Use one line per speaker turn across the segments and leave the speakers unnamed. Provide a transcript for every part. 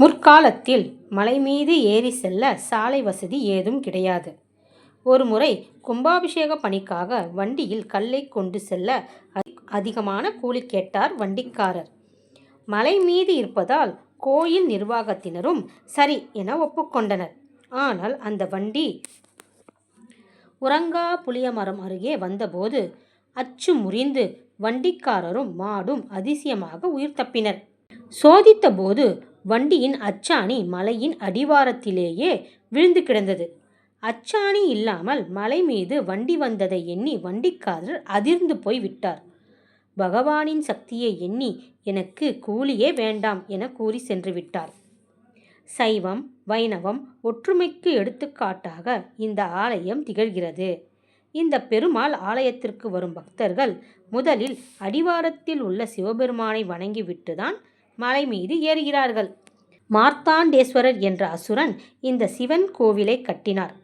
முற்காலத்தில் மலை மீது ஏறி செல்ல சாலை வசதி ஏதும் கிடையாது. ஒருமுறை கும்பாபிஷேக பணிக்காக வண்டியில் கல்லை கொண்டு செல்ல அதிகமான கூலி கேட்டார் வண்டிக்காரர். மலை மீது இருப்பதால் கோயில் நிர்வாகத்தினரும் சரி என ஒப்புக்கொண்டனர். ஆனால் அந்த வண்டி உரங்கா புளியமரம் அருகே வந்தபோது அச்சு முறிந்து வண்டிக்காரரும் மாடும் அதிசயமாக உயிர் தப்பினர். சோதித்தபோது வண்டியின் அச்சாணி மலையின் அடிவாரத்திலேயே விழுந்து கிடந்தது. அச்சாணி இல்லாமல் மலை மீது வண்டி வந்ததை எண்ணி வண்டிக்காரர் அதிர்ந்து போய் விட்டார். பகவானின் சக்தியை எண்ணி எனக்கு கூலியே வேண்டாம் என கூறி சென்று விட்டார். சைவம் வைணவம் ஒற்றுமைக்கு எடுத்துக்காட்டாக இந்த ஆலயம் திகழ்கிறது. இந்த பெருமாள் ஆலயத்திற்கு வரும் பக்தர்கள் முதலில் அடிவாரத்தில் உள்ள சிவபெருமானை வணங்கிவிட்டுதான் தான் மலை மீது ஏறுகிறார்கள். மார்த்தாண்டேஸ்வரர் என்ற அசுரன் இந்த சிவன் கோவிலை கட்டினார்.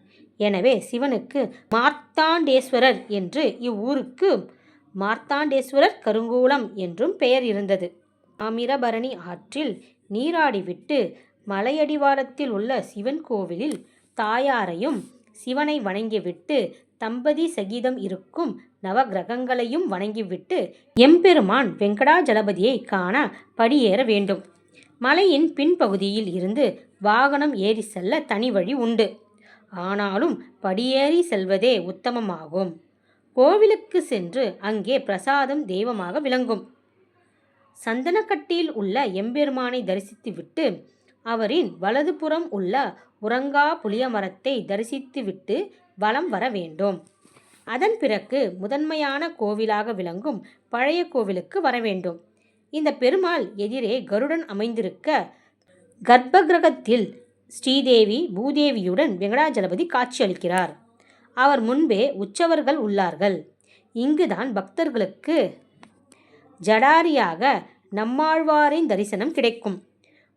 எனவே சிவனுக்கு மார்த்தாண்டேஸ்வரர் என்று இவ்வூருக்கு மார்த்தாண்டேஸ்வரர் கருங்கூலம் என்றும் பெயர் இருந்தது. அமிரபரணி ஆற்றில் நீராடிவிட்டு மலையடிவாரத்தில் உள்ள சிவன் கோவிலில் தாயாரையும் சிவனை வணங்கிவிட்டு தம்பதி சகிதம் இருக்கும் நவகிரகங்களையும் வணங்கிவிட்டு எம்பெருமான் வெங்கடாஜலபதியை காண படியேற வேண்டும். மலையின் பின்பகுதியில் இருந்து வாகனம் ஏறி செல்ல தனி வழி உண்டு. ஆனாலும் படியேறி செல்வதே உத்தமமாகும். கோவிலுக்கு சென்று அங்கே பிரசாதம் தெய்வமாக விளங்கும். சந்தனக்கட்டியில் உள்ள எம்பெருமானை தரிசித்துவிட்டு அவரின் வலது புறம் உள்ள உறங்கா புளியமரத்தை தரிசித்துவிட்டு வலம் வர வேண்டும். அதன் பிறகு முதன்மையான கோவிலாக விளங்கும் பழைய கோவிலுக்கு வர வேண்டும். இந்த பெருமாள் எதிரே கருடன் அமைந்திருக்க கர்ப்பகிரகத்தில் ஸ்ரீதேவி பூதேவியுடன் வெங்கடாஜலபதி காட்சியளிக்கிறார். அவர் முன்பே உற்சவர்கள் உள்ளார்கள். இங்குதான் பக்தர்களுக்கு ஜடாரியாக நம்மாழ்வாரின் தரிசனம் கிடைக்கும்.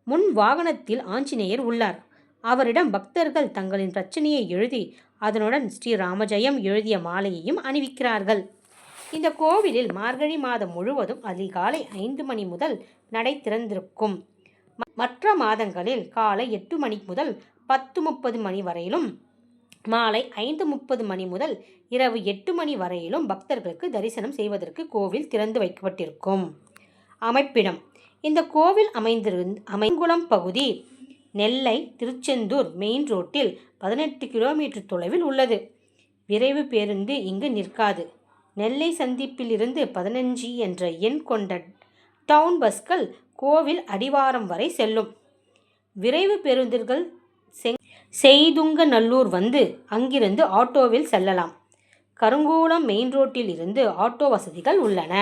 முன் வாகனத்தில் ஆஞ்சநேயர் உள்ளார். அவரிடம் பக்தர்கள் தங்களின் பிரச்சனையை எழுதி அதனுடன் ஸ்ரீராமஜெயம் எழுதிய மாலையையும் அணிவிக்கிறார்கள். இந்த கோவிலில் மார்கழி மாதம் முழுவதும் அதிகாலை ஐந்து மணி முதல் நடை திறந்திருக்கும். மற்ற மாதங்களில் காலை எட்டு மணி முதல் பத்து முப்பது மணி வரையிலும் மாலை ஐந்து முப்பது மணி முதல் இரவு எட்டு மணி வரையிலும் பக்தர்களுக்கு தரிசனம் செய்வதற்கு கோவில் திறந்து வைக்கப்பட்டிருக்கும். அமைப்பிடம் இந்த கோவில் அமைந்திருந் அமைங்குளம் பகுதி நெல்லை திருச்செந்தூர் மெயின் ரோட்டில் பதினெட்டு கிலோமீட்டர் தொலைவில் உள்ளது. விரைவு பேருந்து இங்கு நிற்காது. நெல்லை சந்திப்பிலிருந்து பதினஞ்சு என்ற எண் கொண்ட டவுன் பஸ்கள் கோவில் அடிவாரம் வரை செல்லும். விரைவு பேருந்துகள் செய்துங்கநல்லூர் வந்து அங்கிருந்து ஆட்டோவில் செல்லலாம். கருங்கூளம் மெயின் ரோட்டில் இருந்து ஆட்டோ வசதிகள் உள்ளன.